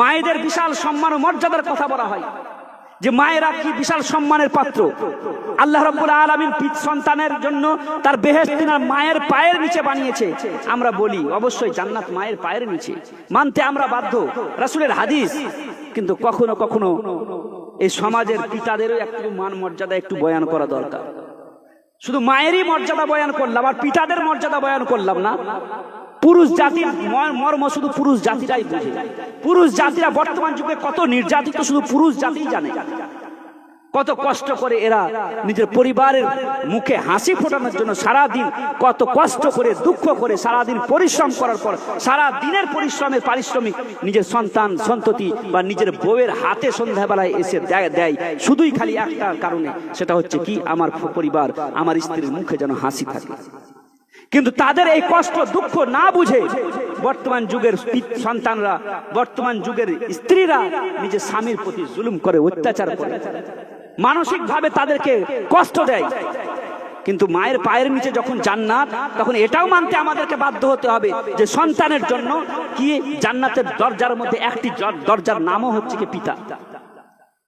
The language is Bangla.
মায়েদের বিশাল সম্মান ও মর্যাদার কথা বলা হয়। যে মায়েরা কি বিশাল সম্মানের পাত্র? আল্লাহ রাব্বুল আলামিন পিত সন্তানের জন্য তার বেহেশত তিনার মায়ের পায়ের নিচে বানিয়েছে। আমরা বলি, অবশ্যই জান্নাত মায়ের পায়ের নিচে। মানতে আমরা বাধ্য, রাসূলের হাদিস। কিন্তু কখনো কখনো এই সমাজের পিতাদেরও একটু মান মর্যাদা একটু বয়ান করা দরকার। শুধু মায়েরই মর্যাদা বয়ান করলাম আর পিতাদের মর্যাদা বয়ান করলাম না। পুরুষ জাতির মর্ম শুধু পুরুষ জাতিরাই বুঝে। পুরুষ জাতিরা বর্তমান যুগে কত নির্যাতিত শুধু পুরুষ জাতিই জানে। কত কষ্ট করে এরা নিজের পরিবারের মুখে হাসি ফোটানোর জন্য সারা দিন কত কষ্ট করে, দুঃখ করে সারা দিন পরিশ্রম করার পর সারা দিনের পরিশ্রমের পারিশ্রমিক নিজের সন্তান, সন্ততি বা নিজের বউয়ের হাতে সন্ধ্যাবেলায় এসে দেয় দেয়। শুধুই খালি একটা কারণে সেটা হচ্ছে কি? আমার পরিবার, আমার স্ত্রীর মুখে যেন হাসি থাকে। কিন্তু তাদের এই কষ্ট, দুঃখ না বুঝে বর্তমান যুগের সন্তানরা, বর্তমান যুগের স্ত্রীরা নিজের স্বামীর প্রতি জুলুম করে, অত্যাচার করে। মানসিক ভাবে তাদেরকে কষ্ট দেয়। কিন্তু মায়ের পায়ের নিচে যখন জান্নাত, তখন এটাও মানতে আমাদেরকে বাধ্য হতে হবে যে সন্তানের জন্য কি জান্নাতের দরজার মধ্যে একটি দরজার নামও হচ্ছে কি পিতা।